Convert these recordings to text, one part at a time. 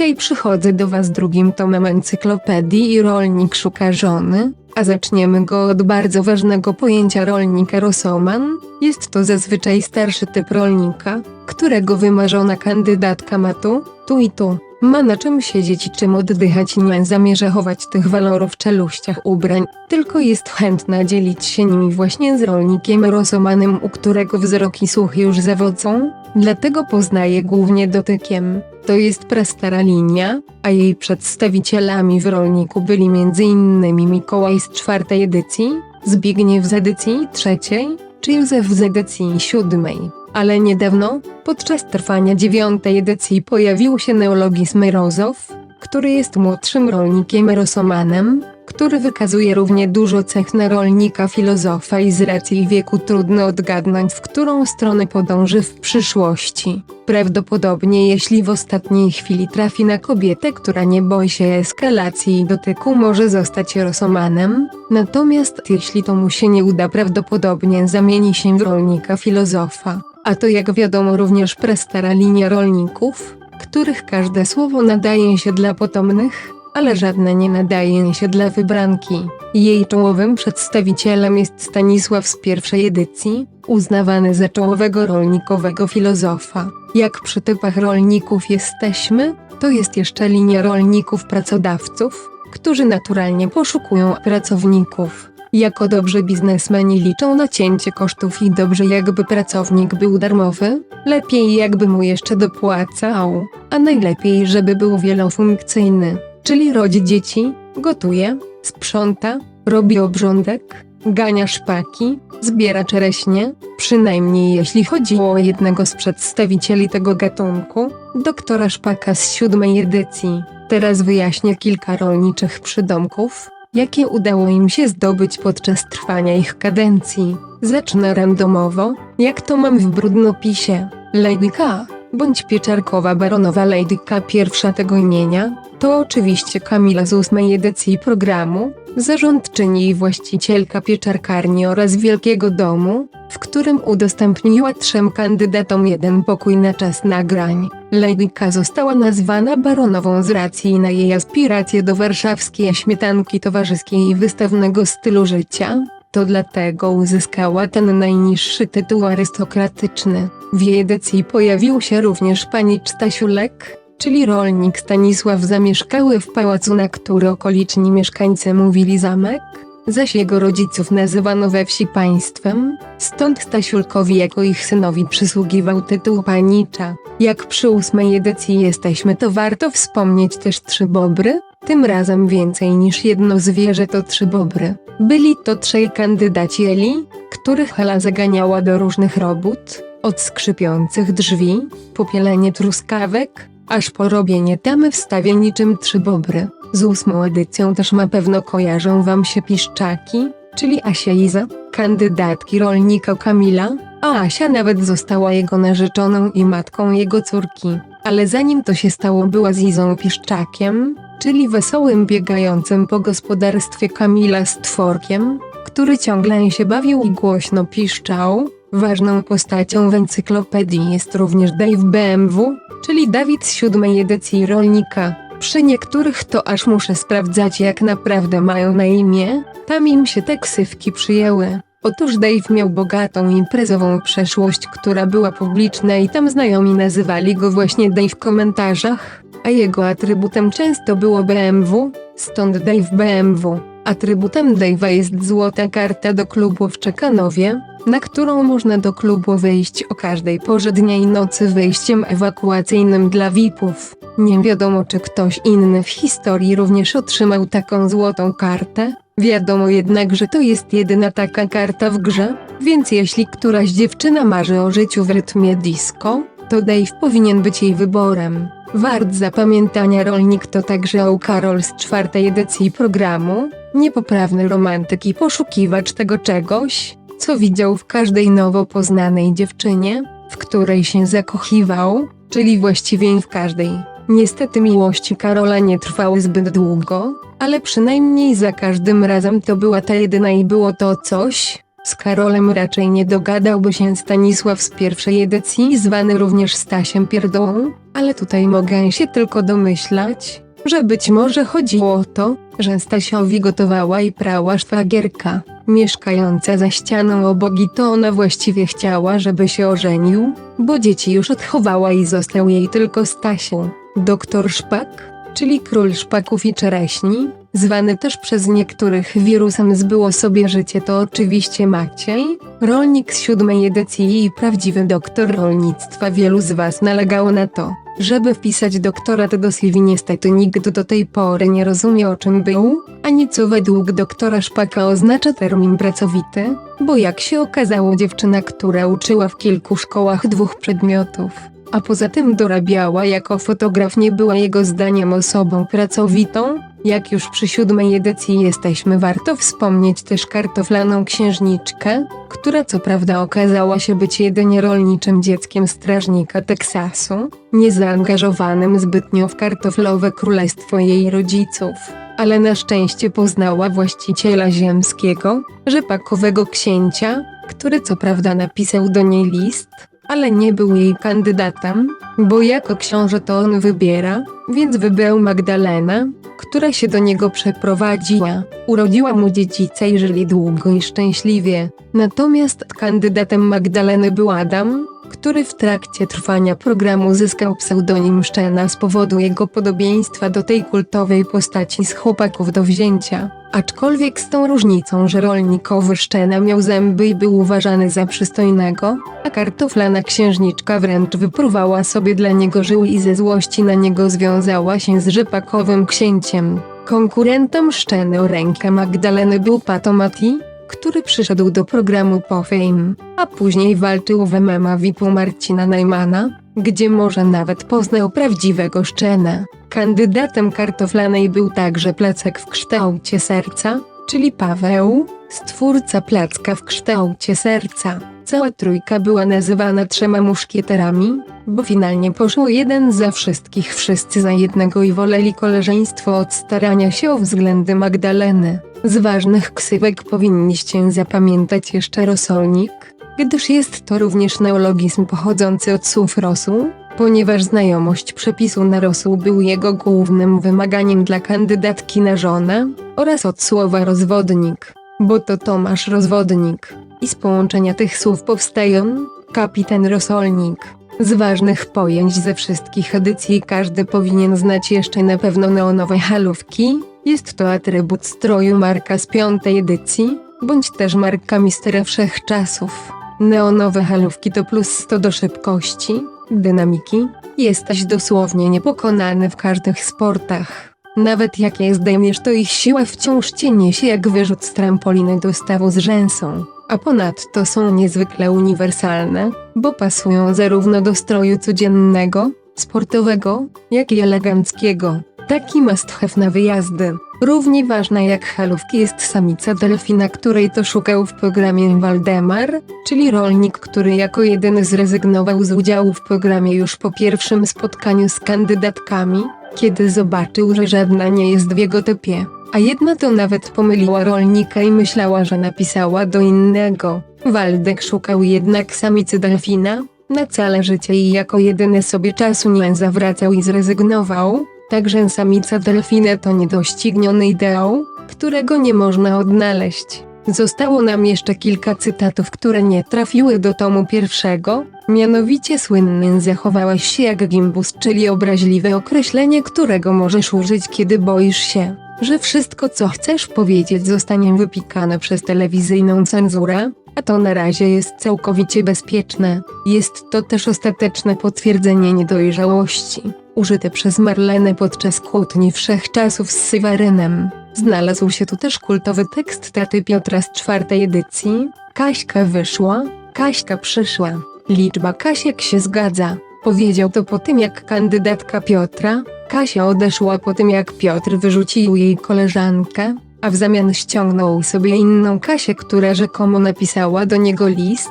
Dzisiaj przychodzę do Was drugim tomem encyklopedii i rolnik szuka żony, a zaczniemy go od bardzo ważnego pojęcia rolnika rosoman. Jest to zazwyczaj starszy typ rolnika, którego wymarzona kandydatka ma tu, tu i tu. Ma na czym siedzieć i czym oddychać nie zamierza chować tych walorów w czeluściach ubrań, tylko jest chętna dzielić się nimi właśnie z rolnikiem rosomanym, u którego wzrok i słuch już zawodzą, dlatego poznaje głównie dotykiem. To jest prastara linia, a jej przedstawicielami w rolniku byli m.in. Mikołaj z czwartej edycji, Zbigniew z edycji trzeciej, czy Józef z edycji siódmej. Ale niedawno, podczas trwania dziewiątej edycji pojawił się neologizm Rozow, który jest młodszym rolnikiem rosomanem, który wykazuje równie dużo cech rolnika filozofa i z racji wieku trudno odgadnąć w którą stronę podąży w przyszłości. Prawdopodobnie jeśli w ostatniej chwili trafi na kobietę, która nie boi się eskalacji i dotyku może zostać rosomanem, natomiast jeśli to mu się nie uda prawdopodobnie zamieni się w rolnika filozofa. A to jak wiadomo również prestara linia rolników, których każde słowo nadaje się dla potomnych, ale żadne nie nadaje się dla wybranki. Jej czołowym przedstawicielem jest Stanisław z pierwszej edycji, uznawany za czołowego rolnikowego filozofa. Jak przy typach rolników jesteśmy, to jest jeszcze linia rolników pracodawców, którzy naturalnie poszukują pracowników. Jako dobrzy biznesmeni liczą na cięcie kosztów i dobrze jakby pracownik był darmowy, lepiej jakby mu jeszcze dopłacał, a najlepiej żeby był wielofunkcyjny, czyli rodzi dzieci, gotuje, sprząta, robi obrządek, gania szpaki, zbiera czereśnie, przynajmniej jeśli chodzi o jednego z przedstawicieli tego gatunku, doktora Szpaka z siódmej edycji. Teraz wyjaśnię kilka rolniczych przydomków, jakie udało im się zdobyć podczas trwania ich kadencji. Zacznę randomowo, jak to mam w brudnopisie. Lady K, bądź pieczarkowa baronowa Lady K pierwsza tego imienia, to oczywiście Kamila z ósmej edycji programu, zarządczyni i właścicielka pieczarkarni oraz wielkiego domu, w którym udostępniła trzem kandydatom jeden pokój na czas nagrań. Lady została nazwana baronową z racji na jej aspiracje do warszawskiej śmietanki towarzyskiej i wystawnego stylu życia. To dlatego uzyskała ten najniższy tytuł arystokratyczny. W jej edycji pojawił się również pani Stasiulek, czyli rolnik Stanisław zamieszkały w pałacu, na który okoliczni mieszkańcy mówili zamek, zaś jego rodziców nazywano we wsi państwem, stąd Stasiulkowi jako ich synowi przysługiwał tytuł panicza. Jak przy ósmej edycji jesteśmy to warto wspomnieć też trzy bobry, tym razem więcej niż jedno zwierzę to trzy bobry. Byli to trzej kandydaci Eli, których Hela zaganiała do różnych robót, od skrzypiących drzwi, popielenie truskawek, aż po robienie tamy w stawie niczym trzy bobry. Z ósmą edycją też na pewno kojarzą wam się piszczaki, czyli Asia Iza, kandydatki rolnika Kamila, a Asia nawet została jego narzeczoną i matką jego córki. Ale zanim to się stało była z Izą Piszczakiem, czyli wesołym biegającym po gospodarstwie Kamila stworkiem, który ciągle się bawił i głośno piszczał. Ważną postacią w encyklopedii jest również Dave BMW, czyli Dawid z siódmej edycji rolnika. Przy niektórych to aż muszę sprawdzać jak naprawdę mają na imię, tam im się te ksywki przyjęły. Otóż Dave miał bogatą imprezową przeszłość, która była publiczna i tam znajomi nazywali go właśnie Dave w komentarzach, a jego atrybutem często było BMW, stąd Dave BMW. Atrybutem Dave'a jest złota karta do klubu w Czekanowie, na którą można do klubu wejść o każdej porze dnia i nocy wejściem ewakuacyjnym dla VIP-ów. Nie wiadomo czy ktoś inny w historii również otrzymał taką złotą kartę. Wiadomo jednak, że to jest jedyna taka karta w grze, więc jeśli któraś dziewczyna marzy o życiu w rytmie disco, to Dave powinien być jej wyborem. Wart zapamiętania rolnik to także Oł Karol z czwartej edycji programu, niepoprawny romantyk i poszukiwacz tego czegoś, co widział w każdej nowo poznanej dziewczynie, w której się zakochiwał, czyli właściwie w każdej. Niestety miłości Karola nie trwały zbyt długo, ale przynajmniej za każdym razem to była ta jedyna i było to coś, Z Karolem raczej nie dogadałby się Stanisław z pierwszej edycji, zwany również Stasiem Pierdołą, ale tutaj mogę się tylko domyślać, że być może chodziło o to, że Stasiowi gotowała i prała szwagierka. Mieszkająca za ścianą obok i to ona właściwie chciała, żeby się ożenił, bo dzieci już odchowała i został jej tylko Stasiu. Doktor Szpak, czyli król szpaków i czereśni, zwany też przez niektórych wirusem zbyło sobie życie to oczywiście Maciej, rolnik z siódmej edycji i prawdziwy doktor rolnictwa wielu z was nalegało na to, żeby wpisać doktorat do CV niestety nikt do tej pory nie rozumie o czym był, ani co według doktora Szpaka oznacza termin pracowity, bo jak się okazało dziewczyna, która uczyła w kilku szkołach dwóch przedmiotów, a poza tym dorabiała jako fotograf nie była jego zdaniem osobą pracowitą, jak już przy siódmej edycji jesteśmy warto wspomnieć też kartoflaną księżniczkę, która co prawda okazała się być jedynie rolniczym dzieckiem strażnika Teksasu, niezaangażowanym zbytnio w kartoflowe królestwo jej rodziców, ale na szczęście poznała właściciela ziemskiego, rzepakowego księcia, który co prawda napisał do niej list, ale nie był jej kandydatem, bo jako książę to on wybiera, więc wybrał Magdalenę, która się do niego przeprowadziła. Urodziła mu dziedzica i żyli długo i szczęśliwie. Natomiast kandydatem Magdaleny był Adam, który w trakcie trwania programu zyskał pseudonim Szczena z powodu jego podobieństwa do tej kultowej postaci z chłopaków do wzięcia. Aczkolwiek z tą różnicą, że rolnikowy Szczena miał zęby i był uważany za przystojnego, a kartoflana księżniczka wręcz wypruwała sobie dla niego żył i ze złości na niego związała się z rzepakowym księciem. Konkurentem Szczeny o rękę Magdaleny był Patomati, który przyszedł do programu po Fame, a później walczył w MMA VIP-u Marcina Najmana, gdzie może nawet poznał prawdziwego Szczena. Kandydatem kartoflanej był także placek w kształcie serca, czyli Paweł, stwórca placka w kształcie serca. Cała trójka była nazywana trzema muszkieterami, bo finalnie poszło jeden za wszystkich, wszyscy za jednego i woleli koleżeństwo od starania się o względy Magdaleny. Z ważnych ksywek powinniście zapamiętać jeszcze rosolnik, gdyż jest to również neologizm pochodzący od słów rosół, ponieważ znajomość przepisu na rosół był jego głównym wymaganiem dla kandydatki na żonę, oraz od słowa rozwodnik, bo to Tomasz Rozwodnik. I z połączenia tych słów powstają kapitan Rosolnik. Z ważnych pojęć ze wszystkich edycji każdy powinien znać jeszcze na pewno neonowe halówki. Jest to atrybut stroju marka z piątej edycji, bądź też marka mistera wszechczasów. Neonowe halówki to plus 100 do szybkości, dynamiki. Jesteś dosłownie niepokonany w każdych sportach. Nawet jak je zdejmiesz to ich siła wciąż cię niesie jak wyrzut z trampoliny do stawu z rzęsą. A ponadto są niezwykle uniwersalne, bo pasują zarówno do stroju codziennego, sportowego, jak i eleganckiego. Taki must have na wyjazdy. Równie ważna jak halówki jest samica delfina, której to szukał w programie Waldemar, czyli rolnik, który jako jedyny zrezygnował z udziału w programie już po pierwszym spotkaniu z kandydatkami, kiedy zobaczył, że żadna nie jest w jego typie. A jedna to nawet pomyliła rolnika i myślała, że napisała do innego. Waldek szukał jednak samicy delfina, na całe życie i jako jedyny sobie czasu nie zawracał i zrezygnował, także samica delfina to niedościgniony ideał, którego nie można odnaleźć. Zostało nam jeszcze kilka cytatów, które nie trafiły do tomu pierwszego, mianowicie słynnym zachowałeś się jak gimbus, czyli obraźliwe określenie, którego możesz użyć kiedy boisz się, że wszystko co chcesz powiedzieć zostanie wypikane przez telewizyjną cenzurę, a to na razie jest całkowicie bezpieczne. Jest to też ostateczne potwierdzenie niedojrzałości, użyte przez Marlenę podczas kłótni wszechczasów z Sywarynem. Znalazł się tu też kultowy tekst taty Piotra z czwartej edycji. Kaśka wyszła, Kaśka przyszła. Liczba Kasiek się zgadza. Powiedział to po tym jak kandydatka Piotra, Kasia odeszła po tym jak Piotr wyrzucił jej koleżankę, a w zamian ściągnął sobie inną Kasię, która rzekomo napisała do niego list,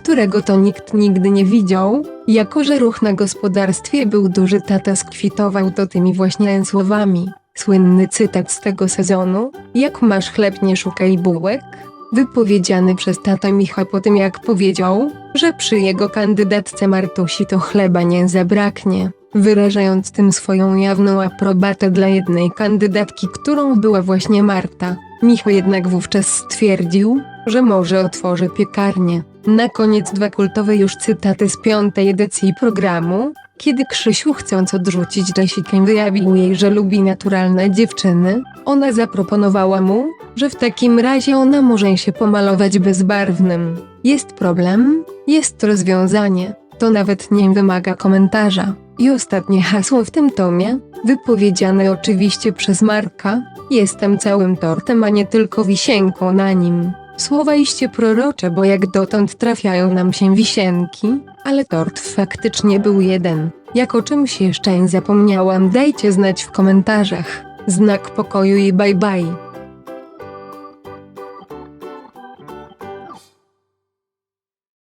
którego to nikt nigdy nie widział, jako że ruch na gospodarstwie był duży tata skwitował to tymi właśnie słowami. Słynny cytat z tego sezonu, jak masz chleb nie szukaj bułek, wypowiedziany przez tata Micha po tym jak powiedział, że przy jego kandydatce Martusi to chleba nie zabraknie, wyrażając tym swoją jawną aprobatę dla jednej kandydatki, którą była właśnie Marta. Michał jednak wówczas stwierdził, że może otworzy piekarnię. Na koniec dwa kultowe już cytaty z piątej edycji programu, kiedy Krzysiu chcąc odrzucić Jessikę wyjawił jej, że lubi naturalne dziewczyny, ona zaproponowała mu, że w takim razie ona może się pomalować bezbarwnym. Jest problem? Jest rozwiązanie. To nawet nie wymaga komentarza. I ostatnie hasło w tym tomie, wypowiedziane oczywiście przez Marka, jestem całym tortem, a nie tylko wisienką na nim. Słowa iście prorocze, bo jak dotąd trafiają nam się wisienki, ale tort faktycznie był jeden. Jak o czymś jeszcze zapomniałam, dajcie znać w komentarzach. Znak pokoju i bye bye.